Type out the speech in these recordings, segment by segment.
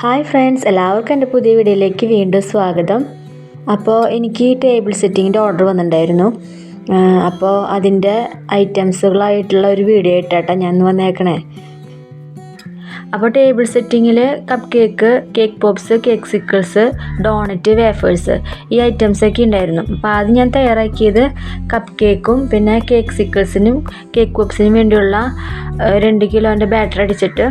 Hi friends എല്ലാവർക്കും എന്റെ പുതിയ വീഡിയോയിലേക്ക് വീണ്ടും സ്വാഗതം. അപ്പോൾ എനിക്ക് ടേബിൾ സെറ്റിങ്ങിന്റെ ഓർഡർ വന്നിട്ടുണ്ടായിരുന്നു. അപ്പോൾ അതിന്റെ ഐറ്റംസുകളായിട്ടുള്ള ഒരു വീഡിയോ ആയിട്ടാട്ടോ ഞാൻ വന്നേക്കണേ. അപ്പോൾ table സെറ്റിങ്ങിൽ cupcake cake pops cakesicles donut wafers ഈ ഐറ്റംസൊക്കെ ഉണ്ടായിരുന്നു. അപ്പോൾ ആദ്യം ഞാൻ തയ്യാറാക്കിയത് കപ്പ് കേക്കും പിന്നെ കേക്ക് സിക്കിൾസിനും കേക്ക് പോപ്സിനും വേണ്ടിയുള്ള രണ്ട് കിലോന്റെ ബാറ്റർ അടിച്ചിട്ട്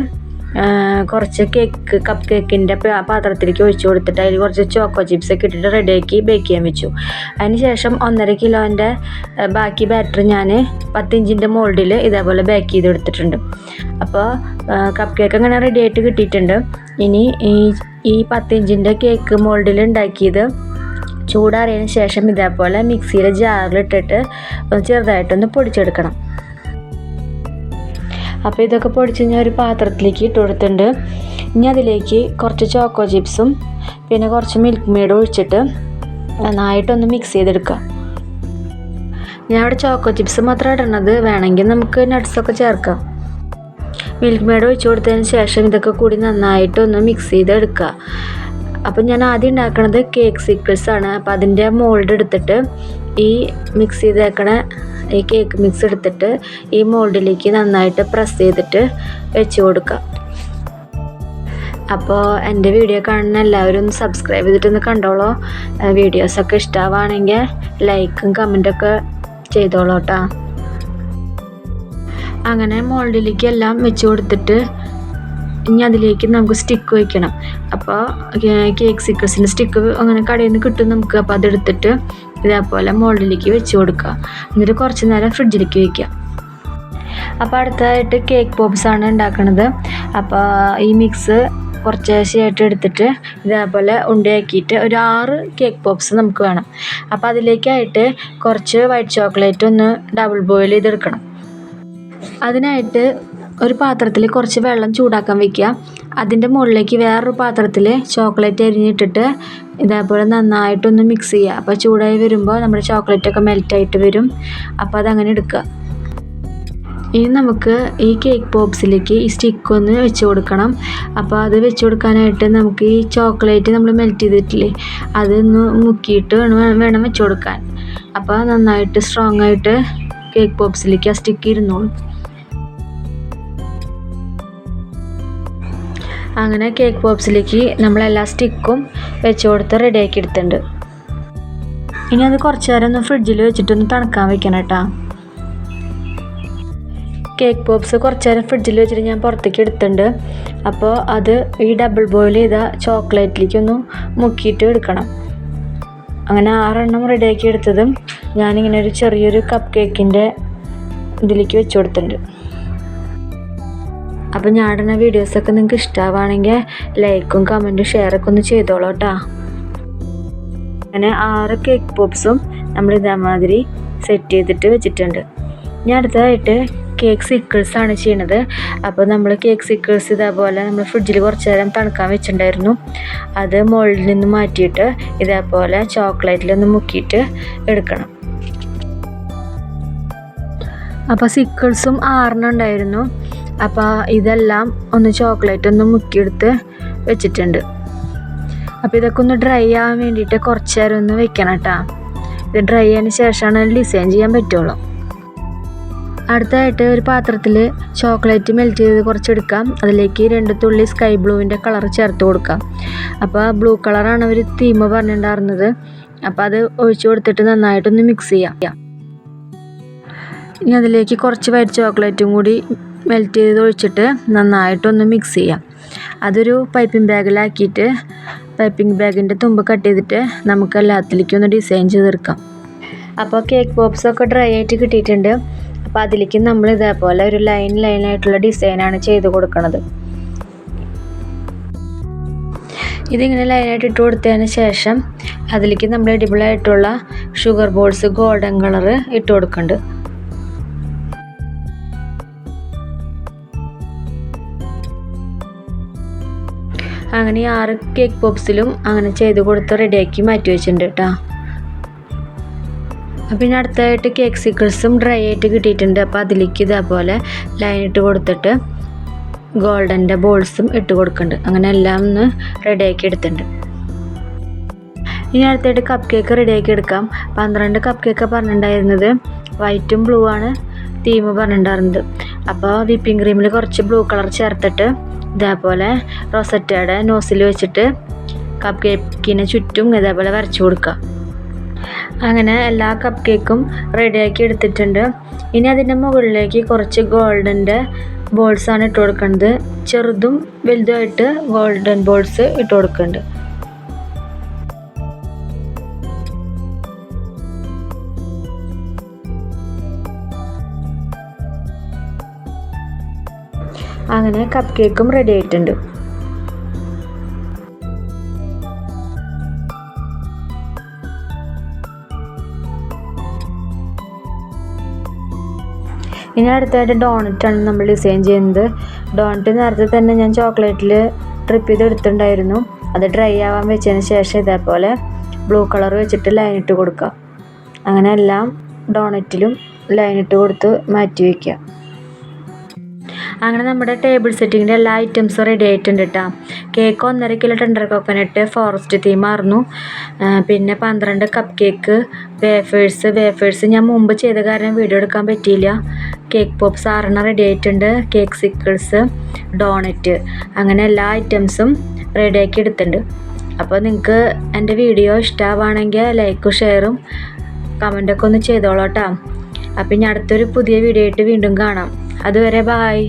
കുറച്ച് കേക്ക് കപ്പ് കേക്കിന്റെ പാത്രത്തിലേക്ക് ഒഴിച്ച് കൊടുത്തിട്ട് അതിൽ കുറച്ച് ചോക്കോ ചിപ്സ് ഒക്കെ ഇട്ടിട്ട് റെഡിയാക്കി ബേക്ക് ചെയ്യാൻ വെച്ചു. അതിന് ശേഷം ഒന്നര കിലോന്റെ ബാക്കി ബാറ്റർ ഞാൻ പത്തിഞ്ചിന്റെ മോൾഡിൽ ഇതേപോലെ ബേക്ക് ചെയ്ത് എടുത്തിട്ടുണ്ട് അപ്പോൾ കപ്പ് കേക്ക് അങ്ങനെ റെഡിയായിട്ട് കിട്ടിയിട്ടുണ്ട്. ഇനി ഈ ഈ പത്തിഞ്ചിന്റെ കേക്ക് മോൾഡിൽ ഉണ്ടാക്കിയത് ചൂടാറിയതിന് ശേഷം ഇതേപോലെ മിക്സിയിലെ ജാറിലിട്ടിട്ട് ഒന്ന് ചെറുതായിട്ടൊന്ന് പൊടിച്ചെടുക്കണം. അപ്പോൾ ഇതൊക്കെ പൊടിച്ച് ഞാൻ ഒരു പാത്രത്തിലേക്ക് ഇട്ട് കൊടുത്തിട്ടുണ്ട്. ഇനി അതിലേക്ക് കുറച്ച് ചോക്കോ ചിപ്സും പിന്നെ കുറച്ച് മിൽക്ക് മെയ്ഡ് ഒഴിച്ചിട്ട് നന്നായിട്ടൊന്ന് മിക്സ് ചെയ്തെടുക്കുക ഞാൻ അവിടെ ചോക്കോ ചിപ്സ് മാത്രം ഇടണത് വേണമെങ്കിൽ നമുക്ക് നട്ട്സൊക്കെ ചേർക്കാം. മിൽക്ക് മെയ്ഡ് ഒഴിച്ചു കൊടുത്തതിന് ശേഷം ഇതൊക്കെ കൂടി നന്നായിട്ടൊന്ന് മിക്സ് ചെയ്തെടുക്കുക അപ്പം ഞാൻ ആദ്യം ഉണ്ടാക്കണത് കേക്ക് സിക്കിൾസ് ആണ്. അപ്പം അതിന്റെ മോൾഡ് എടുത്തിട്ട് ഈ മിക്സ് ചെയ്തേക്കണ ഈ കേക്ക് മിക്സ് എടുത്തിട്ട് ഈ മോൾഡിലേക്ക് നന്നായിട്ട് പ്രസ് ചെയ്തിട്ട് വെച്ച് കൊടുക്കുക അപ്പോൾ എന്റെ വീഡിയോ കാണുന്ന എല്ലാവരും ഒന്ന് സബ്സ്ക്രൈബ് ചെയ്തിട്ടൊന്ന് കണ്ടോളൂ. വീഡിയോസൊക്കെ ഇഷ്ടമാവുകയാണെങ്കിൽ ലൈക്കും കമന്റൊക്കെ ചെയ്തോളൂ കേട്ടോ അങ്ങനെ മോൾഡിലേക്ക് എല്ലാം വെച്ച് കൊടുത്തിട്ട് ഇനി അതിലേക്ക് നമുക്ക് സ്റ്റിക്ക് വയ്ക്കണം അപ്പോൾ കേക്ക് സിക്രസിന്റെ സ്റ്റിക്ക് അങ്ങനെ കടയിൽ നിന്ന് കിട്ടും നമുക്ക്. അപ്പോൾ അതെടുത്തിട്ട് ഇതേപോലെ മോൾഡിലേക്ക് വെച്ച് കൊടുക്കുക. എന്നിട്ട് കുറച്ച് നേരം ഫ്രിഡ്ജിലേക്ക് വയ്ക്കുക അപ്പോൾ അടുത്തതായിട്ട് കേക്ക് പോപ്സ് ആണ് ഉണ്ടാക്കുന്നത് അപ്പോൾ ഈ മിക്സ് കുറച്ച് ശേഷമായിട്ട് എടുത്തിട്ട് ഇതേപോലെ ഉണ്ടയാക്കിയിട്ട് ഒരു ആറ് കേക്ക് പോപ്സ് നമുക്ക് വേണം. അപ്പോൾ അതിലേക്കായിട്ട് കുറച്ച് വൈറ്റ് ചോക്ലേറ്റ് ഒന്ന് ഡബിൾ ബോയിൽ ചെയ്തെടുക്കണം. അതിനായിട്ട് ഒരു പാത്രത്തിൽ കുറച്ച് വെള്ളം ചൂടാക്കാൻ വെക്കുക. അതിന്റെ മുകളിലേക്ക് വേറൊരു പാത്രത്തിൽ ചോക്ലേറ്റ് അരിഞ്ഞിട്ടിട്ട് ഇതേപോലെ നന്നായിട്ടൊന്ന് മിക്സ് ചെയ്യുക. അപ്പോൾ ചൂടായി വരുമ്പോൾ നമ്മുടെ ചോക്ലേറ്റൊക്കെ മെൽറ്റായിട്ട് വരും. അപ്പോൾ അതങ്ങനെ എടുക്കുക. ഇനി നമുക്ക് ഈ കേക്ക് ബോബ്സിലേക്ക് ഈ സ്റ്റിക്ക് ഒന്ന് വെച്ച് കൊടുക്കണം. അപ്പോൾ അത് വെച്ച് കൊടുക്കാനായിട്ട് നമുക്ക് ഈ ചോക്ലേറ്റ് നമ്മൾ മെൽറ്റ് ചെയ്തിട്ടില്ലേ അതൊന്ന് മുക്കിയിട്ട് വേണം വെച്ച് കൊടുക്കാൻ. അപ്പോൾ നന്നായിട്ട് സ്ട്രോങ് ആയിട്ട് കേക്ക് ബോബ്സിലേക്ക് ആ സ്റ്റിക്ക് ഇരുന്നോളും. അങ്ങനെ കേക്ക് പോപ്സിലേക്ക് നമ്മളെല്ലാ സ്റ്റിക്കും വെച്ച് കൊടുത്ത് റെഡിയാക്കി എടുത്തിട്ടുണ്ട്. ഇനി അത് കുറച്ച് നേരം ഒന്ന് ഫ്രിഡ്ജിൽ വെച്ചിട്ടൊന്ന് തണുക്കാൻ വെക്കണം കേട്ടോ കേക്ക് പോപ്സ് കുറച്ച് നേരം ഫ്രിഡ്ജിൽ വെച്ചിട്ട് ഞാൻ പുറത്തേക്ക് എടുത്തിട്ടുണ്ട്. അപ്പോൾ അത് ഈ ഡബിൾ ബോയിൽ ചെയ്ത ചോക്ലേറ്റിലേക്ക് ഒന്ന് മുക്കിയിട്ട് എടുക്കണം. അങ്ങനെ ആറെണ്ണം റെഡിയാക്കി എടുത്തതും ഞാനിങ്ങനെ ഒരു ചെറിയൊരു കപ്പ് കേക്കിന്റെ ഇതിലേക്ക് വെച്ച് കൊടുത്തിട്ടുണ്ട്. അപ്പോൾ ഞാൻ വീഡിയോസൊക്കെ നിങ്ങൾക്ക് ഇഷ്ടമാവുകയാണെങ്കിൽ ലൈക്കും കമന്റും ഷെയറൊക്കെ ഒന്ന് ചെയ്തോളൂ കേട്ടോ. അങ്ങനെ ആറ് കേക്ക് പോപ്സും നമ്മൾ ഇതേമാതിരി സെറ്റ് ചെയ്തിട്ട് വെച്ചിട്ടുണ്ട്. ഞാൻ അടുത്തതായിട്ട് കേക്ക് സിക്കിൾസ് ആണ് ചെയ്യണത്. അപ്പോൾ നമ്മൾ കേക്ക് സിക്കിൾസ് ഇതേപോലെ നമ്മൾ ഫ്രിഡ്ജിൽ കുറച്ച് നേരം തണുക്കാൻ വെച്ചിട്ടുണ്ടായിരുന്നു. അത് മുകളിൽ നിന്ന് മാറ്റിയിട്ട് ഇതേപോലെ ചോക്ലേറ്റിലൊന്ന് മുക്കിയിട്ട് എടുക്കണം. അപ്പോൾ സിക്കിൾസും ആറെണ്ണം ഉണ്ടായിരുന്നു. അപ്പോൾ ഇതെല്ലാം ഒന്ന് ചോക്ലേറ്റ് ഒന്ന് മുക്കിയെടുത്ത് വെച്ചിട്ടുണ്ട്. അപ്പോൾ ഇതൊക്കെ ഒന്ന് ഡ്രൈ ആവാൻ വേണ്ടിയിട്ട് കുറച്ച് നേരം ഒന്ന് വെക്കണം കേട്ടോ ഇത് ഡ്രൈ ആയതിന് ശേഷമാണ് ഡിസൈൻ ചെയ്യാൻ പറ്റുള്ളൂ. അടുത്തായിട്ട് ഒരു പാത്രത്തിൽ ചോക്ലേറ്റ് മെൽറ്റ് ചെയ്ത് കുറച്ചെടുക്കാം. അതിലേക്ക് രണ്ട് തുള്ളി സ്കൈ ബ്ലൂവിന്റെ കളർ ചേർത്ത് കൊടുക്കാം. അപ്പോൾ ബ്ലൂ കളറാണ് അവർ തീം പറഞ്ഞിട്ടുണ്ടായിരുന്നത്. അപ്പോൾ അത് ഒഴിച്ചു കൊടുത്തിട്ട് നന്നായിട്ടൊന്ന് മിക്സ് ചെയ്യാം. ഇനി അതിലേക്ക് കുറച്ച് വൈറ്റ് ചോക്ലേറ്റും കൂടി മെൽറ്റ് ചെയ്ത് ഒഴിച്ചിട്ട് നന്നായിട്ടൊന്ന് മിക്സ് ചെയ്യാം. അതൊരു പൈപ്പിംഗ് ബാഗിലാക്കിയിട്ട് പൈപ്പിംഗ് ബാഗിന്റെ തുമ്പ് കട്ട് ചെയ്തിട്ട് നമുക്ക് എല്ലാത്തിലേക്കും ഒന്ന് ഡിസൈൻ ചെയ്തെടുക്കാം. അപ്പോൾ കേക്ക് പോപ്സ് ഒക്കെ ഡ്രൈ ആയിട്ട് കിട്ടിയിട്ടുണ്ട്. അപ്പോൾ അതിലേക്ക് നമ്മൾ ഇതേപോലെ ഒരു ലൈൻ ലൈനായിട്ടുള്ള ഡിസൈനാണ് ചെയ്ത് കൊടുക്കുന്നത് ഇതിങ്ങനെ ലൈനായിട്ട് ഇട്ട് കൊടുത്തതിന് ശേഷം അതിലേക്ക് നമ്മൾ എഡിബിളായിട്ടുള്ള ഷുഗർ ബോൾസ് ഗോൾഡൻ കളർ ഇട്ട് കൊടുക്കുന്നുണ്ട് അങ്ങനെ ആറ് കേക്ക് പോപ്സിലും അങ്ങനെ ചെയ്ത് കൊടുത്ത് റെഡിയാക്കി മാറ്റി വെച്ചിട്ടുണ്ട് കേട്ടോ പിന്നെ അടുത്തായിട്ട് കേക്ക് സിക്കിൾസും ഡ്രൈ ആയിട്ട് കിട്ടിയിട്ടുണ്ട്. അപ്പോൾ അതിലേക്ക് ഇതേപോലെ ലൈൻ ഇട്ട് കൊടുത്തിട്ട് ഗോൾഡന്റെ ബോൾസും ഇട്ട് കൊടുക്കുന്നുണ്ട്. അങ്ങനെ എല്ലാം ഒന്ന് റെഡിയാക്കി എടുത്തിട്ടുണ്ട്. ഇനി അടുത്തായിട്ട് കപ്പ് കേക്ക് റെഡിയാക്കി എടുക്കാം. പന്ത്രണ്ട് കപ്പ് കേക്ക് പറഞ്ഞിട്ടുണ്ടായിരുന്നത്. വൈറ്റും ബ്ലൂ ആണ് തീം പറഞ്ഞിട്ടുണ്ടായിരുന്നത്. അപ്പോൾ വിപ്പിംഗ് ക്രീമിൽ കുറച്ച് ബ്ലൂ കളർ ചേർത്തിട്ട് ഇതേപോലെ റൊസറ്റയുടെ നോസിൽ വെച്ചിട്ട് കപ്പ് കേക്കിന് ചുറ്റും ഇതേപോലെ വരച്ചു കൊടുക്കുക. അങ്ങനെ എല്ലാ കപ്പ് കേക്കും റെഡിയാക്കി എടുത്തിട്ടുണ്ട്. ഇനി അതിന്റെ മുകളിലേക്ക് കുറച്ച് ഗോൾഡന്റെ ബോൾസാണ് ഇട്ട് കൊടുക്കുന്നത്. ചെറുതും വലുതുമായിട്ട് ഗോൾഡൻ ബോൾസ് ഇട്ട് കൊടുക്കുന്നുണ്ട്. അങ്ങനെ കപ്പ് കേക്കും റെഡി ആയിട്ടുണ്ട്. ഇനി അടുത്തായിട്ട് ഡോണറ്റാണ് നമ്മൾ ഡിസൈൻ ചെയ്യുന്നത്. ഡോണറ്റ് നേരത്തെ തന്നെ ഞാൻ ചോക്ലേറ്റിൽ ട്രിപ്പ് ചെയ്ത് എടുത്തിട്ടുണ്ടായിരുന്നു. അത് ഡ്രൈ ആവാൻ വെച്ചതിന് ശേഷം ഇതേപോലെ ബ്ലൂ കളർ വെച്ചിട്ട് ലൈൻ ഇട്ട് കൊടുക്കുക. അങ്ങനെ എല്ലാം ഡോണറ്റിലും ലൈൻ ഇട്ട് കൊടുത്ത് മാറ്റി വയ്ക്കുക അങ്ങനെ നമ്മുടെ ടേബിൾ സെറ്റിങ്ങിന്റെ എല്ലാ ഐറ്റംസും റെഡി ആയിട്ടുണ്ട് കേട്ടോ കേക്ക് ഒന്നര കിലോ ടെൻഡർ കോക്കനട്ട് ഫോറസ്റ്റ് തീമായിരുന്നു പിന്നെ പന്ത്രണ്ട് കപ്പ് കേക്ക് വേഫേഴ്സ് വേഫേഴ്സ് ഞാൻ മുമ്പ് ചെയ്ത കാരണം വീഡിയോ എടുക്കാൻ പറ്റിയില്ല. കേക്ക് പോപ്സ് ആറെണ്ണം റെഡി ആയിട്ടുണ്ട്. കേക്ക് സിക്കിൾസ് ഡോണറ്റ് അങ്ങനെ എല്ലാ ഐറ്റംസും റെഡിയാക്കി എടുത്തിട്ടുണ്ട്. അപ്പോൾ നിങ്ങൾക്ക് എന്റെ വീഡിയോ ഇഷ്ടമാവുകയാണെങ്കിൽ ലൈക്കും ഷെയറും കമന്റൊക്കെ ഒന്ന് ചെയ്തോളാം കേട്ടോ അപ്പം ഇനി അടുത്തൊരു പുതിയ വീഡിയോ ആയിട്ട് വീണ്ടും കാണാം. അതുവരെ ബായ്